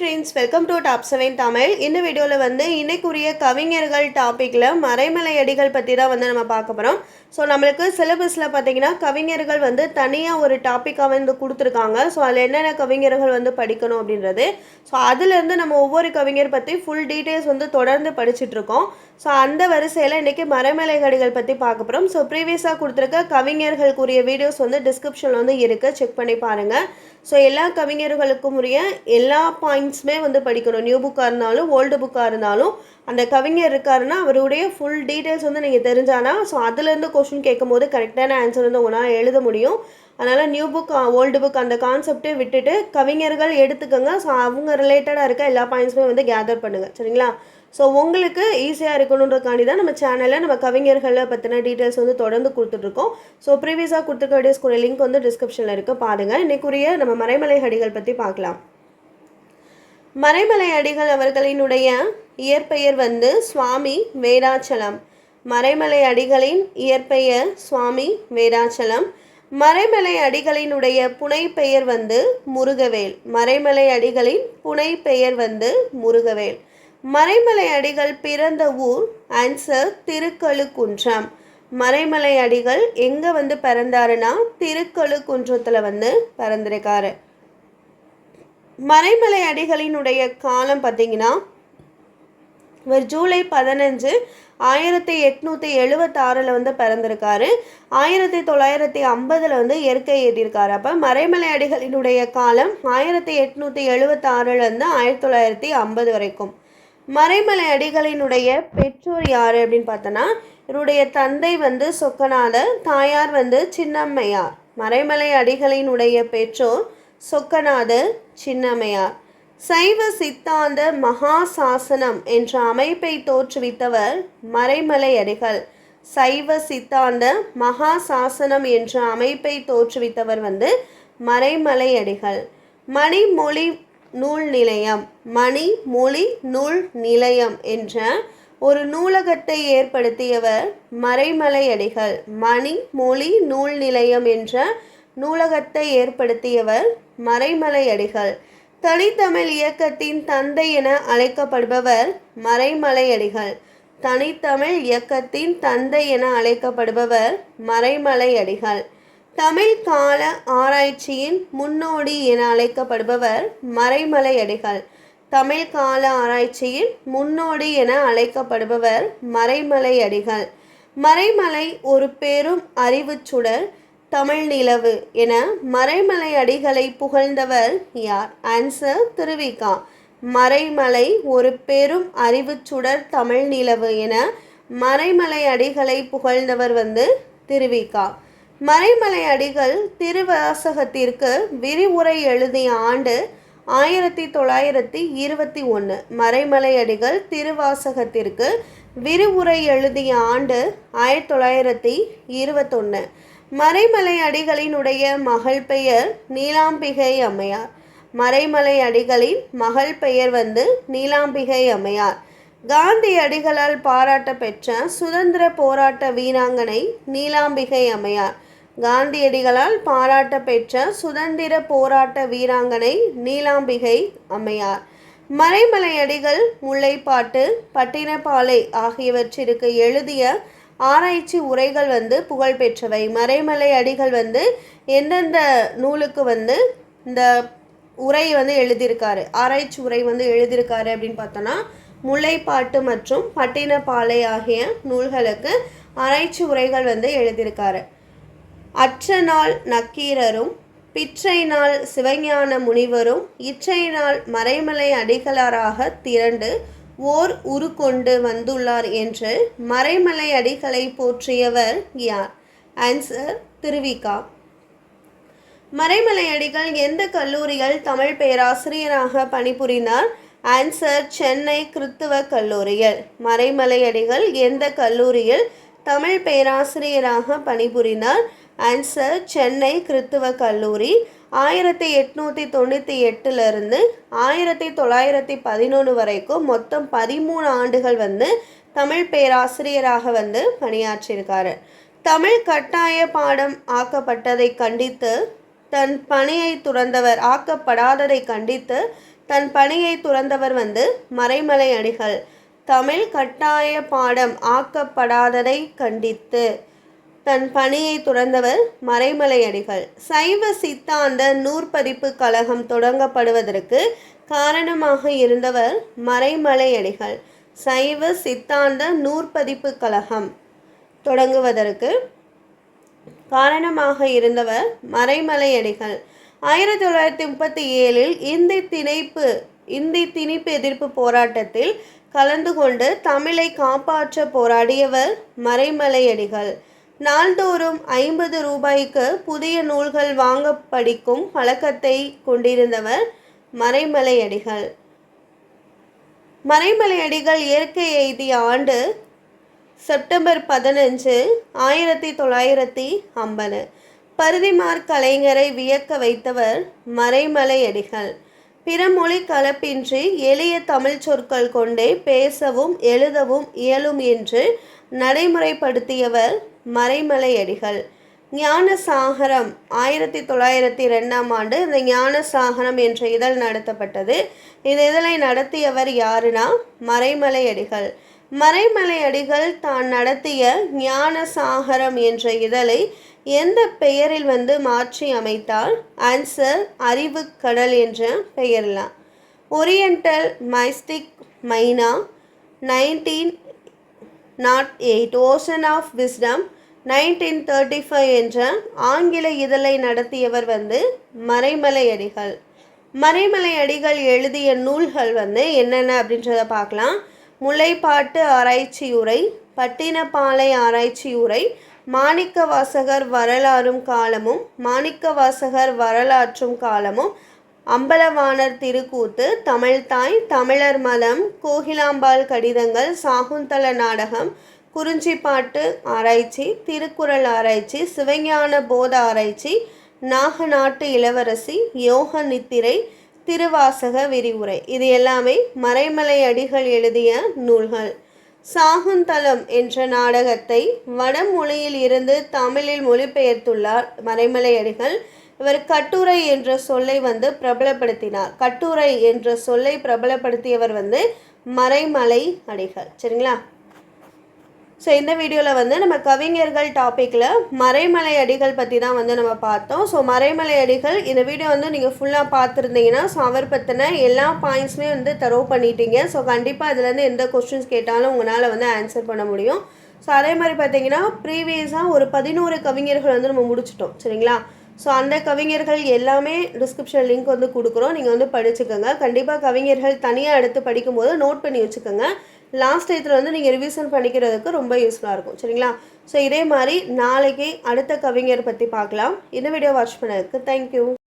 Friends welcome to top seven Tamil இந்த வீடியோவில் வந்து இன்னைக்குரிய கவிஞர்கள் டாப்பிக்கில் மறைமலை அடிகள் பற்றி தான் வந்து நம்ம பார்க்க போகிறோம் ஸோ நம்மளுக்கு சிலபஸில் பார்த்தீங்கன்னா கவிஞர்கள் வந்து தனியாக ஒரு டாப்பிக்காக வந்து கொடுத்துருக்காங்க. ஸோ அதில் என்னென்ன கவிஞர்கள் வந்து படிக்கணும் அப்படின்றது. ஸோ அதுலேருந்து நம்ம ஒவ்வொரு கவிஞர் பற்றி ஃபுல் டீட்டெயில்ஸ் வந்து தொடர்ந்து படிச்சுட்ருக்கோம் ஸோ அந்த வரிசையில் இன்றைக்கி மறைமலை அடிகள் பற்றி பார்க்க போகிறோம் ஸோ ப்ரீவியஸாக கொடுத்துருக்க கவிஞர்களுக்குரிய வீடியோஸ் வந்து டிஸ்கிரிப்ஷனில் வந்து இருக்குது செக் பண்ணி பாருங்கள் ஸோ எல்லா கவிஞர்களுக்கும் உரிய எல்லா பாயிண்ட்ஸுமே வந்து படிக்கணும். நியூ புக்காக இருந்தாலும் ஓல்டு புக்காக இருந்தாலும். அந்த கவிஞர் இருக்காருன்னா அவருடைய ஃபுல் டீட்டெயில்ஸ் வந்து நீங்கள் தெரிஞ்சானா ஸோ அதுலேருந்து கொஷின் கேட்கும்போது கரெக்டான ஆன்சர் வந்து உங்களால் எழுத முடியும். அதனால் நியூ புக் ஓல்டு புக் அந்த கான்செப்டே விட்டுட்டு கவிஞர்கள் எடுத்துக்கோங்க. ஸோ அவங்க ரிலேட்டடாக இருக்க எல்லா பாயிண்ட்ஸுமே வந்து கேதர் பண்ணுங்கள் சரிங்களா? ஸோ உங்களுக்கு ஈஸியாக இருக்கணுன்றக்காண்டி தான் நம்ம சேனலில் நம்ம கவிஞர்களை பற்றின டீட்டெயில்ஸ் வந்து தொடர்ந்து கொடுத்துட்ருக்கோம். ஸோ ப்ரீவியஸாக கொடுத்துருக்க வீடியோஸ்க்குரிய லிங்க் வந்து டிஸ்கிரிப்ஷனில் இருக்குது பாருங்கள் இன்றைக்குரிய நம்ம மறைமலை அடிகள் பற்றி பார்க்கலாம். மறைமலை அடிகள் அவர்களினுடைய இயற்பெயர் வந்து சுவாமி வேதாச்சலம். மறைமலை அடிகளின் இயற்பெயர் சுவாமி வேதாச்சலம். மறைமலை அடிகளினுடைய புனைப்பெயர் வந்து முருகவேல். மறைமலை அடிகளின் புனை பெயர் வந்து முருகவேல். மறைமலை அடிகள் பிறந்த ஊர் ஆன்சர் திருக்கழுக்குன்றம். மறைமலை அடிகள் எங்கே வந்து பிறந்தாருன்னா திருக்கழுக்குன்றத்தில் வந்து பிறந்திருக்காரு. மறைமலை அடிகளினுடைய காலம் பார்த்தீங்கன்னா இவர் ஜூலை பதினஞ்சு ஆயிரத்தி எட்நூற்றி எழுபத்தாறில் வந்து பிறந்திருக்காரு. ஆயிரத்தி தொள்ளாயிரத்தி ஐம்பதில் வந்து இயற்கை எழுதியிருக்காரு. அப்போ மறைமலை அடிகளினுடைய காலம் ஆயிரத்தி எட்நூற்றி எழுபத்தாறுலேருந்து ஆயிரத்தி தொள்ளாயிரத்தி ஐம்பது வரைக்கும். மறைமலை அடிகளினுடைய பெற்றோர் யார் அப்படின்னு பார்த்தோன்னா இவருடைய தந்தை வந்து சொக்கநாதர் தாயார் வந்து சின்னம்மையார். மறைமலை அடிகளினுடைய பெற்றோர் சொக்கநாதர் சின்னம்மையார். சைவ சித்தாந்த மகா சாசனம் என்ற அமைப்பை தோற்றுவித்தவர் மறைமலை அடிகள். சைவ சித்தாந்த மகா சாசனம் என்ற அமைப்பை தோற்றுவித்தவர் வந்து மறைமலை அடிகள். மணிமொழி நூல் நிலையம் மணி மொழி நூல் நிலையம் என்ற ஒரு நூலகத்தை ஏற்படுத்தியவர் மறைமலை அடிகள் மணி மொழி நூல் நிலையம் என்ற நூலகத்தை ஏற்படுத்தியவர் மறைமலை அடிகள் தனித்தமிழ் இயக்கத்தின் தந்தை என அழைக்கப்படுபவர் மறைமலை அடிகள் தனித்தமிழ் இயக்கத்தின் தந்தை என அழைக்கப்படுபவர் மறைமலை அடிகள் தமிழ் கால ஆராய்ச்சியின் முன்னோடி என அழைக்கப்படுபவர் மறைமலை அடிகள் தமிழ் கால ஆராய்ச்சியின் முன்னோடி என அழைக்கப்படுபவர் மறைமலை அடிகள் மறைமலை ஒரு பெரும் அறிவுச் சுடர் தமிழ் நிலவு என மறைமலை அடிகளை புகழ்ந்தவர் யார்? ஆன்சர் திருவிகா. மறைமலை ஒரு பெரும் அறிவுச் சுடர் தமிழ் நிலவு என மறைமலை அடிகளை புகழ்ந்தவர் வந்து திருவிகா. மறைமலை அடிகள் திருவாசகத்திற்கு விரிவுரை எழுதிய ஆண்டு ஆயிரத்தி தொள்ளாயிரத்தி இருபத்தி ஒன்று மறைமலை அடிகள் திருவாசகத்திற்கு விரிவுரை எழுதிய ஆண்டு ஆயிரத்தி தொள்ளாயிரத்தி இருபத்தொன்று மறைமலை அடிகளினுடைய மகள் பெயர் நீலாம்பிகை அம்மையார். மறைமலை அடிகளின் மகள் பெயர் வந்து நீலாம்பிகை அம்மையார். காந்தி அடிகளால் பாராட்ட பெற்ற சுதந்திர போராட்ட வீராங்கனை நீலாம்பிகை அம்மையார். காந்தியடிகளால் பாராட்ட பெற்ற சுதந்திர போராட்ட வீராங்கனை நீலாம்பிகை அம்மையார். மறைமலை அடிகள் முல்லைப்பாட்டு பட்டினப்பாலை ஆகியவற்றிற்கு எழுதிய ஆராய்ச்சி உரைகள் வந்து புகழ்பெற்றவை. மறைமலை அடிகள் வந்து எந்தெந்த நூலுக்கு வந்து இந்த உரை வந்து எழுதியிருக்காரு? ஆராய்ச்சி உரை வந்து எழுதியிருக்காரு அப்படின்னு பார்த்தோன்னா முல்லைப்பாட்டு மற்றும் பட்டினப்பாலை ஆகிய நூல்களுக்கு ஆராய்ச்சி உரைகள் வந்து எழுதியிருக்காரு. அற்ற நாள் நக்கீரரும் பிற்றை நாள் சிவஞான முனிவரும் இற்றை நாள் மறைமலை அடிகளாராக திரண்டு ஓர் உரு கொண்டு வந்துள்ளார் என்று மறைமலை அடிகளை போற்றியவர் யார்? ஆன்சர் திருவிகா மறைமலை அடிகள் எந்த கல்லூரியில் தமிழ் பேராசிரியராக பணிபுரிந்தார்? ஆன்சர் சென்னை கிறித்துவ கல்லூரியில். மறைமலை அடிகள் எந்த கல்லூரியில் தமிழ் பேராசிரியராக பணிபுரிந்தார்? ஆன்சர் சென்னை கிறித்துவ கல்லூரி ஆயிரத்தி எட்நூற்றி தொண்ணூற்றி எட்டுலேருந்து ஆயிரத்தி தொள்ளாயிரத்தி பதினொன்று வரைக்கும் மொத்தம் பதிமூணு ஆண்டுகள் வந்து தமிழ் பேராசிரியராக வந்து பணியாற்றியிருக்காரு. தமிழ் கட்டாய பாடம் ஆக்கப்பட்டதை கண்டித்து தன் பணியை துறந்தவர் ஆக்கப்படாததை கண்டித்து தன் பணியை துறந்தவர் வந்து மறைமலை அடிகள் தமிழ் கட்டாய பாடம் ஆக்கப்படாததை கண்டித்து. தன் பணியை துறந்தவர் மறைமலையடிகள். சைவ சித்தாந்த நூற்பதிப்பு கழகம் தொடங்கப்படுவதற்கு காரணமாக இருந்தவர் மறைமலையடிகள். சைவ சித்தாந்த நூற்பதிப்பு கழகம் தொடங்குவதற்கு காரணமாக இருந்தவர் மறைமலையடிகள். ஆயிரத்தி தொள்ளாயிரத்தி முப்பத்தி ஏழில் இந்தி திணைப்பு இந்தி திணிப்பு எதிர்ப்பு போராட்டத்தில் கலந்து கொண்டு தமிழை காப்பாற்ற போராடியவர் மறைமலையடிகள். நாள்தோறும் ஐம்பது ரூபாய்க்கு புதிய நூல்கள் வாங்க படிக்கும் பழக்கத்தை கொண்டிருந்தவர் மறைமலையடிகள். மறைமலையடிகள் இயற்கை எய்திய ஆண்டு செப்டம்பர் பதினஞ்சு ஆயிரத்தி தொள்ளாயிரத்தி ஐம்பது. பருதிமார் கலைஞரை வியக்க வைத்தவர் மறைமலையடிகள். பிற மொழி கலப்பின்றி எளிய தமிழ் சொற்கள் கொண்டே பேசவும் எழுதவும் இயலும் என்று நடைமுறைப்படுத்தியவர் மறைமலை அடிகள் ஆயிரத்தி தொள்ளாயிரத்தி ரெண்டாம் ஆண்டு இந்த ஞானசாகரம் என்ற இதழ் நடத்தப்பட்டது. இந்த இதழை நடத்தியவர் யாருன்னா மறைமலையடிகள். மறைமலையடிகள் தான் நடத்திய ஞானசாகரம் என்ற இதழை எந்த பெயரில் வந்து மாற்றி அமைத்தால் ஆன்சர் அறிவு கடல் என்ற பெயர்லாம் oriental mystic myna nineteen nought eight ocean of wisdom nineteen thirty five என்ற ஆங்கில இதழை நடத்தியவர் வந்து மறைமலை அடிகள் மறைமலை அடிகள் எழுதிய நூல்கள் வந்து என்னென்ன அப்படின்றத பார்க்கலாம். முளைப்பாட்டு ஆராய்ச்சி உரை பட்டினப்பாலை ஆராய்ச்சி உரை மாணிக்க வாசகர் வரலாறும் காலமும் மாணிக்க வாசகர் வரலாற்றும் காலமும் அம்பலவாணர் திருக்கூத்து தமிழ்தாய் தமிழர் மதம் கோகிலாம்பாள் கடிதங்கள் சாகுந்தல நாடகம் குறிஞ்சிப்பாட்டு ஆராய்ச்சி திருக்குறள் ஆராய்ச்சி சிவஞான போத ஆராய்ச்சி நாகநாட்டு இளவரசி யோக நித்திரை திருவாசக விரிவுரை. இது எல்லாமே மறைமலை அடிகள் எழுதிய நூல்கள். சாகுந்தலம் என்ற நாடகத்தை வடமொழியில் இருந்து தமிழில் மொழிபெயர்த்துள்ளார் மறைமலை அடிகள். இவர் கட்டுரை என்ற சொல்லை வந்து பிரபலப்படுத்தினார். கட்டுரை என்ற சொல்லை பிரபலப்படுத்தியவர் வந்து மறைமலை அடிகள். சரிங்களா? ஸோ இந்த வீடியோவில் வந்து நம்ம கவிஞர்கள் டாப்பிக்கில் மறைமலை அடிகள் பற்றி தான் வந்து நம்ம பார்த்தோம். ஸோ மறைமலை அடிகள் இந்த வீடியோ வந்து நீங்கள் ஃபுல்லாக பார்த்துருந்தீங்கன்னா ஸோ அவர் பற்றின எல்லா பாயிண்ட்ஸுமே வந்து தரோ பண்ணிட்டீங்க. ஸோ கண்டிப்பாக இதுலேருந்து எந்த கொஸ்டின்ஸ் கேட்டாலும் உங்களால் வந்து ஆன்சர் பண்ண முடியும். ஸோ அதே மாதிரி பார்த்தீங்கன்னா ப்ரீவியஸாக ஒரு பதினோரு கவிஞர்கள் வந்து நம்ம முடிச்சிட்டோம். சரிங்களா? ஸோ அந்த கவிஞர்கள் எல்லாமே டிஸ்கிரிப்ஷன் லிங்க் வந்து கொடுக்குறோம். நீங்கள் வந்து படிச்சுக்கோங்க. கண்டிப்பாக கவிஞர்கள் தனியாக எடுத்து படிக்கும்போது நோட் பண்ணி வச்சுக்கோங்க. லாஸ்ட் டயத்தில் வந்து நீங்கள் ரிவிஷன் பண்ணிக்கிறதுக்கு ரொம்ப யூஸ்ஃபுல்லாக இருக்கும். சரிங்களா? ஸோ இதே மாதிரி நாளைக்கு அடுத்த கவிஞர் பற்றி பார்க்கலாம். இந்த வீடியோ வாட்ச் பண்ணதுக்கு தேங்க்யூ